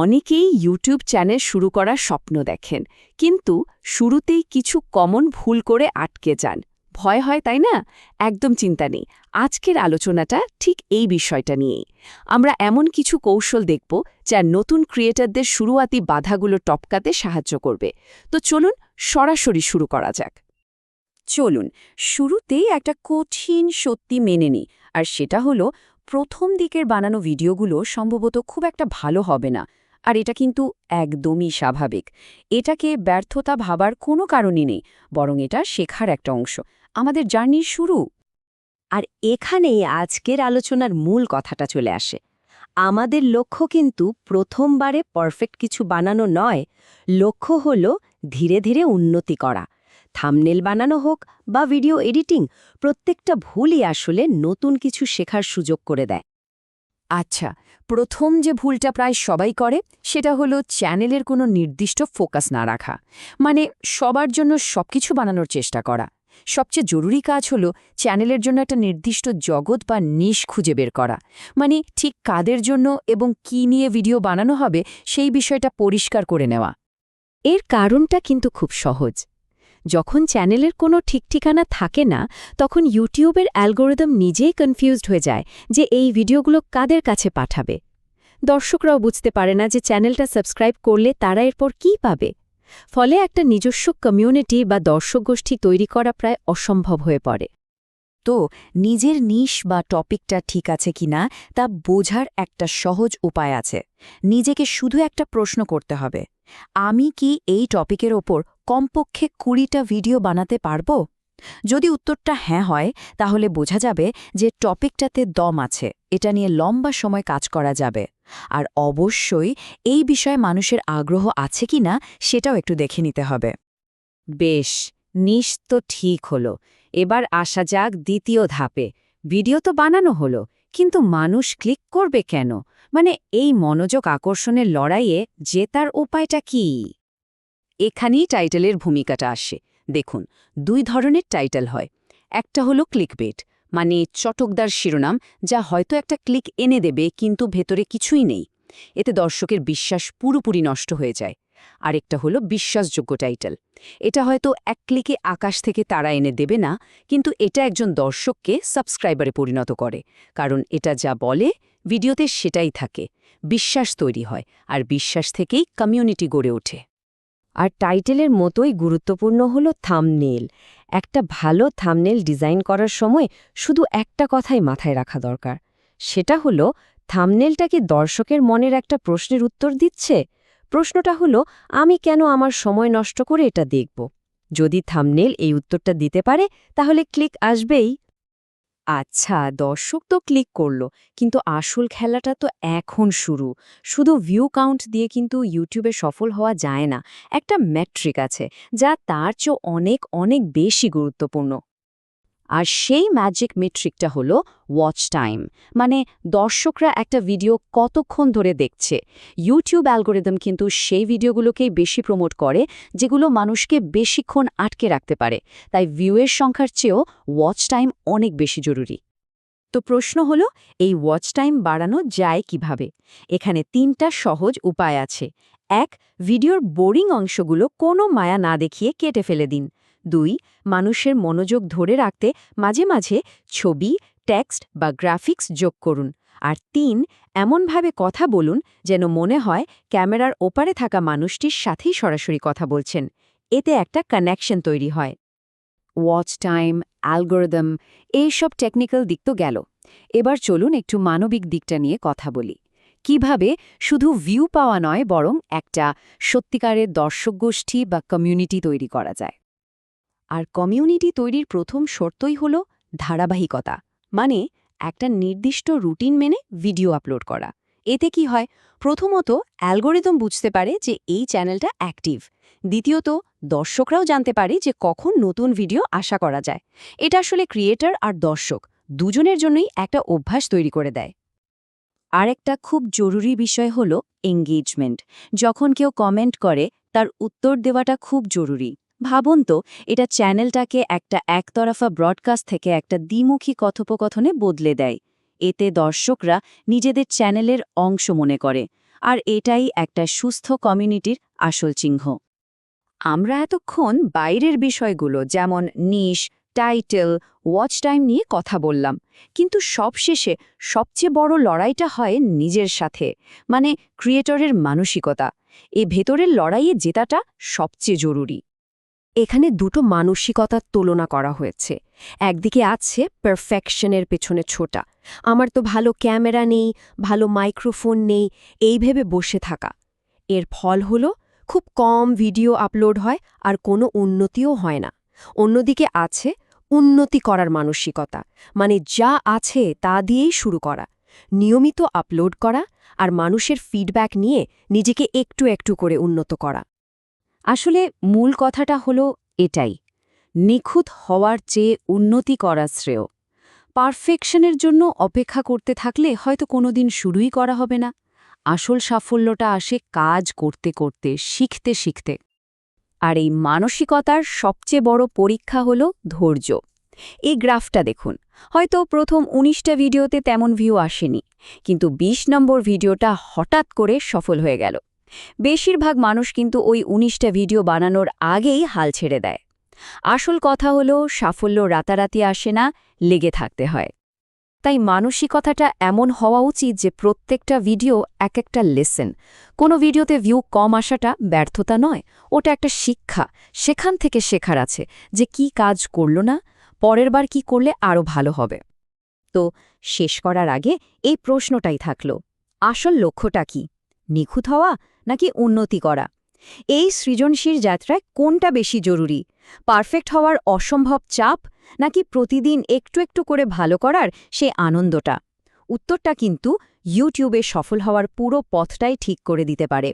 অনেকেই YouTube channel শুরু করার স্বপ্ন দেখেন, কিন্তু শুরুতেই কিছু কমন ভুল করে আটকে যান। ভয় হয়, তাই না? একদম চিন্তা নেই। আজকের আলোচনাটা ঠিক এই বিষয়টা নিয়েই। আমরা এমন কিছু কৌশল দেখব যা নতুন ক্রিয়েটারদের শুরুয়াতি বাধাগুলো টপকাতে সাহায্য করবে। তো চলুন সরাসরি শুরু করা যাক। চলুন, শুরুতেই একটা কঠিন সত্যি মেনে নিই, আর সেটা হলো প্রথম দিকের বানানো ভিডিওগুলো সম্ভবত খুব একটা ভালো হবে না। আর এটা কিন্তু একদমই স্বাভাবিক। এটাকে ব্যর্থতা ভাবার কোনো কারণই নেই, বরং এটা শেখার একটা অংশ। আমাদের জার্নির শুরু। আর এখানেই আজকের আলোচনার মূল কথাটা চলে আসে। আমাদের লক্ষ্য কিন্তু প্রথমবারে পারফেক্ট কিছু বানানো নয়, লক্ষ্য হল ধীরে ধীরে উন্নতি করা। থামনেল বানানো হোক বা ভিডিও এডিটিং, প্রত্যেকটা ভুলই আসলে নতুন কিছু শেখার সুযোগ করে দেয়। আচ্ছা প্রথম যে ভুলটা প্রায় সবাই করে, সেটা হলো চ্যানেলের কোনো নির্দিষ্ট ফোকাস না রাখা। মানে সবার জন্য সবকিছু বানানোর চেষ্টা করা। সবচেয়ে জরুরি কাজ হলো চ্যানেলের জন্য একটা নির্দিষ্ট জগৎ বা নিশ খুঁজে বের করা। মানে ঠিক কাদের জন্য এবং কি নিয়ে ভিডিও বানানো হবে, সেই বিষয়টা পরিষ্কার করে নেওয়া। এর কারণটা কিন্তু খুব সহজ। যখন চ্যানেলের কোনো ঠিক ঠিকানা থাকে না, তখন ইউটিউবের অ্যালগোরিদম নিজেই কনফিউজড হয়ে যায় যে এই ভিডিওগুলো কাদের কাছে পাঠাবে। দর্শকরাও বুঝতে পারে না যে চ্যানেলটা সাবস্ক্রাইব করলে তারা এরপর কি পাবে। ফলে একটা নিজস্ব কমিউনিটি বা দর্শক গোষ্ঠী তৈরি করা প্রায় অসম্ভব হয়ে পড়ে। তো, নিজের নিশ বা টপিকটা ঠিক আছে কিনা তা বোঝার একটা সহজ উপায় আছে। নিজেকে শুধু একটা প্রশ্ন করতে হবে, আমি কি এই টপিকের ওপর কমপক্ষে কুড়িটা ভিডিও বানাতে পারব? যদি উত্তরটা হ্যাঁ হয়, তাহলে বোঝা যাবে যে টপিকটাতে দম আছে। এটা নিয়ে লম্বা সময় কাজ করা যাবে। আর অবশ্যই এই বিষয়ে মানুষের আগ্রহ আছে কিনা সেটাও একটু দেখে নিতে হবে। বেশ, নিশ তো ঠিক হলো। এবার আসা যাক দ্বিতীয় ধাপে। ভিডিও তো বানানো হলো, কিন্তু মানুষ ক্লিক করবে কেন? মানে এই মনোযোগ আকর্ষণের লড়াইয়ে জেতার উপায়টা কি? এখানেই টাইটেলের ভূমিকাটা আসে। দেখুন, দুই ধরনের টাইটেল হয়। একটা হলো ক্লিকবেট মানে চটকদার শিরোনাম, যা হয়তো একটা ক্লিক এনে দেবে, কিন্তু ভেতরে কিছুই নেই। এতে দর্শকের বিশ্বাস পুরোপুরি নষ্ট হয়ে যায়। আরেকটা হলো বিশ্বাসযোগ্য টাইটেল। এটা হয়তো এক ক্লিকে আকাশ থেকে তারা এনে দেবে না, কিন্তু এটা একজন দর্শককে সাবস্ক্রাইবারে পরিণত করে, কারণ এটা যা বলে, ভিডিওতে সেটাই থাকে। বিশ্বাস তৈরি হয়, আর বিশ্বাস থেকেই কমিউনিটি গড়ে ওঠে। আর টাইটেলের মতোই গুরুত্বপূর্ণ হল থামনেল। একটা ভালো থামনেল ডিজাইন করার সময় শুধু একটা কথাই মাথায় রাখা দরকার। সেটা হলো, থামনেলটা কি দর্শকের মনের একটা প্রশ্নের উত্তর দিচ্ছে? প্রশ্নটা হলো, আমি কেন আমার সময় নষ্ট করে এটা দেখব? যদি থামনেল এই উত্তরটা দিতে পারে, তাহলে ক্লিক আসবেই। আচ্ছা দর্শক তো ক্লিক করল, কিন্তু আসল খেলাটা তো এখন শুরু। শুধু ভিউ কাউন্ট দিয়ে কিন্তু ইউটিউবে সফল হওয়া যায় না। একটা ম্যাট্রিক আছে, যা তার চেয়েও অনেক অনেক বেশি গুরুত্বপূর্ণ। আর সেই ম্যাজিক মেট্রিকটা হলো ওয়াচ টাইম মানে দর্শকরা একটা ভিডিও কতক্ষণ ধরে দেখছে। ইউটিউব অ্যালগোরিদম কিন্তু সেই ভিডিওগুলোকেই বেশি প্রমোট করে, যেগুলো মানুষকে বেশিক্ষণ আটকে রাখতে পারে। তাই ভিউয়ের সংখ্যার চেয়েও ওয়াচ টাইম অনেক বেশি জরুরি। তো প্রশ্ন হলো, এই ওয়াচ টাইম বাড়ানো যায় কীভাবে? এখানে তিনটা সহজ উপায় আছে। এক ভিডিওর বোরিং অংশগুলো কোনো মায়া না দেখিয়ে কেটে ফেলে দিন। দুই, মানুষের মনোযোগ ধরে রাখতে মাঝে মাঝে ছবি, টেক্সট বা গ্রাফিক্স যোগ করুন। আর তিন, এমনভাবে কথা বলুন যেন মনে হয় ক্যামেরার ওপারে থাকা মানুষটির সাথেই সরাসরি কথা বলছেন। এতে একটা কানেকশন তৈরি হয়। ওয়াচ টাইম অ্যালগোরিদম এইসব টেকনিক্যাল দিক তো গেল। এবার চলুন একটু মানবিক দিকটা নিয়ে কথা বলি। কীভাবে শুধু ভিউ পাওয়া নয় বরং একটা সত্যিকারের দর্শক গোষ্ঠী বা কমিউনিটি তৈরি করা যায়। আর কমিউনিটি তৈরির প্রথম শর্তই হল ধারাবাহিকতা মানে একটা নির্দিষ্ট রুটিন মেনে ভিডিও আপলোড করা। এতে কি হয়? প্রথমত অ্যালগোরিদম বুঝতে পারে যে এই চ্যানেলটা অ্যাক্টিভ। দ্বিতীয়ত, দর্শকরাও জানতে পারে যে কখন নতুন ভিডিও আশা করা যায়। এটা আসলে ক্রিয়েটার আর দর্শক দুজনের জন্যই একটা অভ্যাস তৈরি করে দেয়। আরেকটা খুব জরুরি বিষয় হল এঙ্গেজমেন্ট যখন কেউ কমেন্ট করে, তার উত্তর দেওয়াটা খুব জরুরি। ভাবুন তো, এটা চ্যানেলটাকে একটা একতরফা ব্রডকাস্ট থেকে একটা দ্বিমুখী কথোপকথনে বদলে দেয়। এতে দর্শকরা নিজেদের চ্যানেলের অংশ মনে করে, আর এটাই একটা সুস্থ কমিউনিটির আসল চিহ্ন। আমরা এতক্ষণ বাইরের বিষয়গুলো যেমন নিশ টাইটেল ওয়াচ টাইম নিয়ে কথা বললাম, কিন্তু সবশেষে সবচেয়ে বড় লড়াইটা হয় নিজের সাথে মানে ক্রিয়েটরের মানসিকতা। এ ভেতরের লড়াইয়ে জেতাটা সবচেয়ে জরুরি। এখানে দুটো মানসিকতার তুলনা করা হয়েছে। একদিকে আছে পারফেকশনের পেছনে ছোটা। আমার তো ভালো ক্যামেরা নেই, ভালো মাইক্রোফোন নেই, এই ভেবে বসে থাকা। এর ফল হলো খুব কম ভিডিও আপলোড হয় আর কোনো উন্নতিও হয় না। অন্যদিকে আছে উন্নতি করার মানসিকতা মানে যা আছে তা দিয়েই শুরু করা। নিয়মিত আপলোড করা আর মানুষের ফিডব্যাক নিয়ে নিজেকে একটু একটু করে উন্নত করা। আসলে মূল কথাটা হলো এটাই, নিখুঁত হওয়ার চেয়ে উন্নতি করা শ্রেয়। পারফেকশনের জন্য অপেক্ষা করতে থাকলে হয়তো কোনোদিন শুরুই করা হবে না। আসল সাফল্যটা আসে কাজ করতে করতে, শিখতে শিখতে। আর এই মানসিকতার সবচেয়ে বড় পরীক্ষা হল ধৈর্য। এই গ্রাফটা দেখুন, হয়তো প্রথম ১৯টা ভিডিওতে তেমন ভিউ আসেনি, কিন্তু ২০ নম্বর ভিডিওটা হঠাৎ করে সফল হয়ে গেল। বেশিরভাগ মানুষ কিন্তু ওই ১৯টা ভিডিও বানানোর আগেই হাল ছেড়ে দেয়। আসল কথা হলো, সাফল্য রাতারাতি আসে না, লেগে থাকতে হয়। তাই মানসিকতাটা এমন হওয়া উচিত যে প্রত্যেকটা ভিডিও এক একটা লেসেন। কোনো ভিডিওতে ভিউ কম আসাটা ব্যর্থতা নয়, ওটা একটা শিক্ষা, সেখান থেকে শেখার আছে যে কি কাজ করল না, পরের বার কি করলে আরও ভালো হবে। তো শেষ করার আগে এই প্রশ্নটাই থাকল, আসল লক্ষ্যটা কি? নিখুঁত হওয়া নাকি উন্নতি করা? এই সৃজনশীল যাত্রায় কোনটা বেশি জরুরি? পারফেক্ট হওয়ার অসম্ভব চাপ নাকি প্রতিদিন একটু একটু করে ভালো করার সে আনন্দটা? উত্তরটা কিন্তু ইউটিউবে সফল হওয়ার পুরো পথটাই ঠিক করে দিতে পারে।